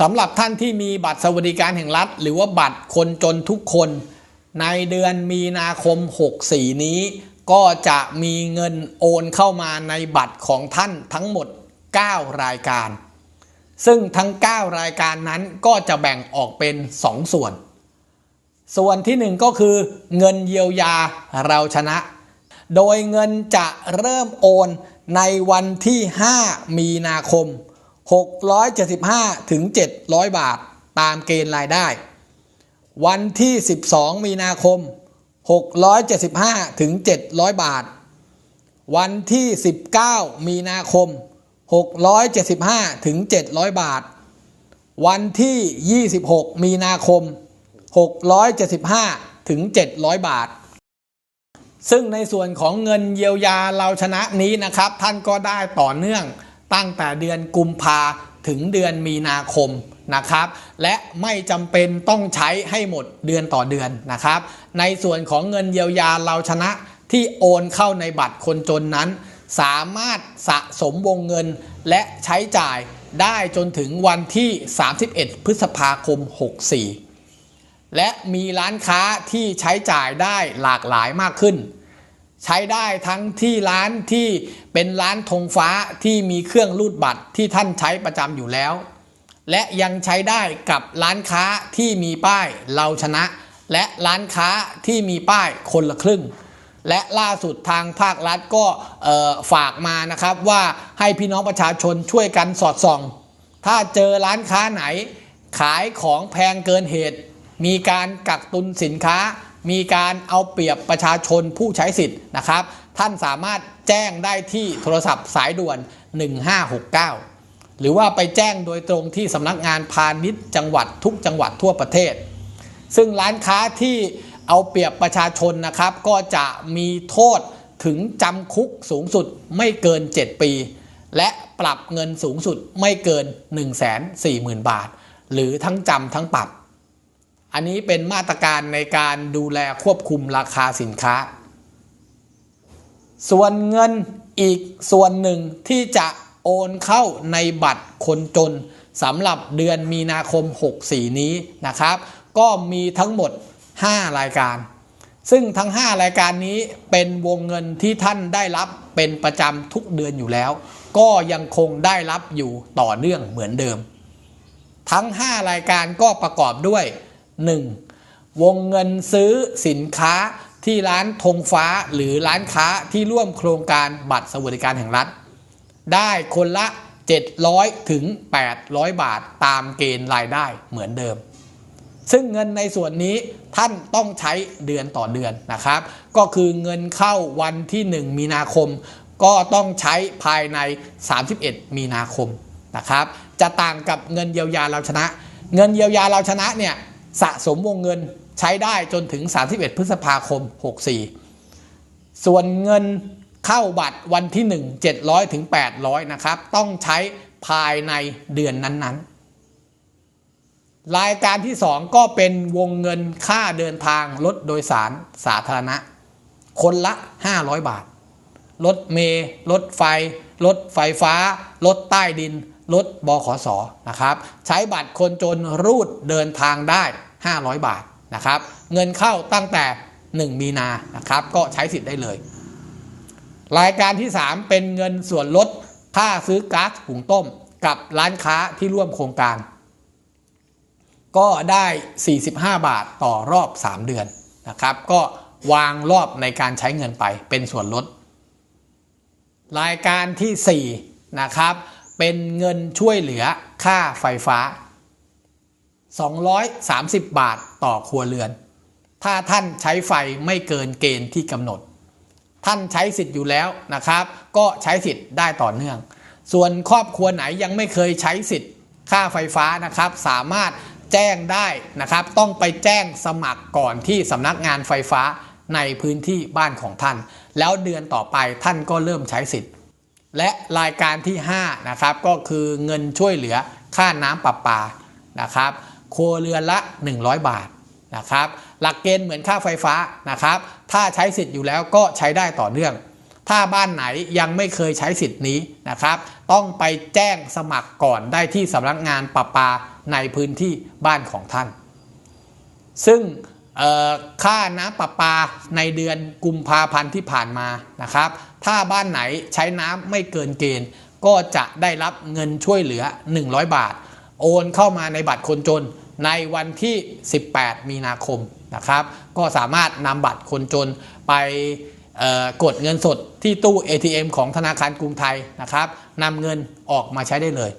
สำหรับท่านที่มีบัตรสวัสดิการแห่งรัฐ หรือว่าบัตรคนจนทุกคน ในเดือนมีนาคม 64 นี้ ก็จะมีเงินโอนเข้ามาในบัตรของท่านทั้งหมด 9 รายการ ซึ่งทั้ง 9 รายการนั้นก็จะแบ่งออกเป็น 2 ส่วน ส่วนที่ 1 ก็คือเงินเยียวยาเราชนะ โดยเงินจะเริ่มโอนในวันที่ 5 มีนาคม 675 ถึง 700 บาทตามเกณฑ์รายได้ วันที่ 12 มีนาคม 675 ถึง 700 บาท วันที่ 19 มีนาคม 675 ถึง 700 บาท วันที่ 26 มีนาคม 675 ถึง 700 บาท ซึ่งในส่วนของเงินเยียวยาเราชนะนี้นะครับ ท่านก็ได้ต่อเนื่อง ตั้งแต่เดือนกุมภาถึงเดือนมีนาคมนะครับ และไม่จำเป็นต้องใช้ให้หมดเดือนต่อเดือนนะครับ ในส่วนของเงินเยียวยาเราชนะที่โอนเข้าในบัตรคนจนนั้น สามารถสะสมวงเงินและใช้จ่ายได้จนถึงวันที่ 31 พฤษภาคม 64 และมีร้านค้าที่ใช้จ่ายได้หลากหลายมากขึ้น ใช้ได้ทั้งที่ร้านที่เป็นร้านธงฟ้าที่มีเครื่องรูดบัตรที่ท่านใช้ประจำอยู่แล้ว และยังใช้ได้กับร้านค้าที่มีป้ายเราชนะ และร้านค้าที่มีป้ายคนละครึ่ง และล่าสุดทางภาครัฐก็ฝากมานะครับว่าให้พี่น้องประชาชนช่วยกันสอดส่อง ถ้าเจอร้านค้าไหน ขายของแพงเกินเหตุ มีการกักตุนสินค้า มีการเอาเปรียบประชาชนผู้ใช้สิทธิ์นะครับ ท่านสามารถแจ้งได้ที่โทรศัพท์สายด่วน 1569 หรือว่าไปแจ้งโดยตรงที่สำนักงานพาณิชย์จังหวัดทุกจังหวัดทั่วประเทศ ซึ่งร้านค้าที่เอาเปรียบประชาชนนะครับ ก็จะมีโทษถึงจำคุกสูงสุดไม่เกิน 7 ปี และปรับเงินสูงสุดไม่เกิน 1 4 0 0 0 0 บาท หรือทั้งจำทั้งปรับ อันนี้เป็นมาตรการในการดูแลควบคุมราคาสินค้า ส่วนเงินอีกส่วนหนึ่งที่จะโอนเข้าในบัตรคนจนสำหรับเดือนมีนาคม 64 นี้นะครับ ก็มีทั้งหมด 5 รายการ ซึ่งทั้ง 5 รายการนี้เป็นวงเงินที่ท่านได้รับเป็นประจำทุกเดือนอยู่แล้ว ก็ยังคงได้รับอยู่ต่อเนื่องเหมือนเดิม ทั้ง 5 รายการก็ประกอบด้วย 1. วงเงินซื้อสินค้าที่ร้านธงฟ้าหรือร้านค้าที่ร่วมโครงการบัตรสวัสดิการแห่งรัฐ ได้คนละ 700 ถึง 800 บาทตามเกณฑ์รายได้เหมือนเดิม ซึ่งเงินในส่วนนี้ท่านต้องใช้เดือนต่อเดือนนะครับ ก็คือเงินเข้าวันที่ 1 มีนาคม ก็ต้องใช้ภายใน 31 มีนาคมนะครับ จะต่างกับเงินเยียวยาเราชนะ เงินเยียวยาเราชนะเนี่ย สะสมวงเงินใช้ได้จนถึง 31 พฤษภาคม 64 ส่วนเงินเข้าบัตรวันที่ 1 700ถึง800 นะครับ ต้องใช้ภายในเดือนนั้นๆ รายการที่ 2 ก็เป็นวงเงินค่าเดินทางรถโดยสารสาธารณะ คนละ 500 บาท รถเมล์รถไฟ รถไฟฟ้า รถใต้ดิน รถบขสนะครับใช้บัตรคนจนรูดเดินทางได้ 500 บาทนะครับเงินเข้าตั้งแต่ 1 มีนานะครับก็ใช้สิทธิ์ได้เลย รายการที่ 3 เป็นเงินส่วนลดค่าซื้อก๊าซหุงต้ม กับร้านค้าที่ร่วมโครงการ ก็ได้ 45 บาทต่อรอบ 3 เดือนนะครับก็วางรอบในการใช้เงินไปเป็นส่วนลด รายการที่ 4 นะครับ เป็นเงินช่วยเหลือค่าไฟฟ้า 230 บาทต่อครัวเรือน ถ้าท่านใช้ไฟไม่เกินเกณฑ์ที่กำหนด ท่านใช้สิทธิ์อยู่แล้วนะครับ ก็ใช้สิทธิ์ได้ต่อเนื่อง ส่วนครอบครัวไหนยังไม่เคยใช้สิทธิ์ค่าไฟฟ้านะครับ สามารถแจ้งได้นะครับ ต้องไปแจ้งสมัครก่อนที่สำนักงานไฟฟ้าในพื้นที่บ้านของท่าน แล้วเดือนต่อไปท่านก็เริ่มใช้สิทธิ์ และรายการที่5นะครับก็คือเงินช่วยเหลือค่าน้ำประปานะครับครัวเรือนละ 100 บาทนะครับหลักเกณฑ์เหมือนค่าไฟฟ้านะครับ ถ้าใช้สิทธิ์อยู่แล้วก็ใช้ได้ต่อเนื่อง ถ้าบ้านไหนยังไม่เคยใช้สิทธิ์นี้นะครับ ต้องไปแจ้งสมัครก่อนได้ที่สำนักงานประปาในพื้นที่บ้านของท่าน ซึ่ง ค่าน้ำประปาในเดือนกุมภาพันธ์ที่ผ่านมานะครับ ถ้าบ้านไหนใช้น้ำไม่เกินเกณฑ์ ก็จะได้รับเงินช่วยเหลือ 100 บาท โอนเข้ามาในบัตรคนจนในวันที่ 18 มีนาคมนะครับ ก็สามารถนำบัตรคนจนไปกดเงินสดที่ตู้ ATM ของธนาคารกรุงไทยนะครับนำเงินออกมาใช้ได้เลย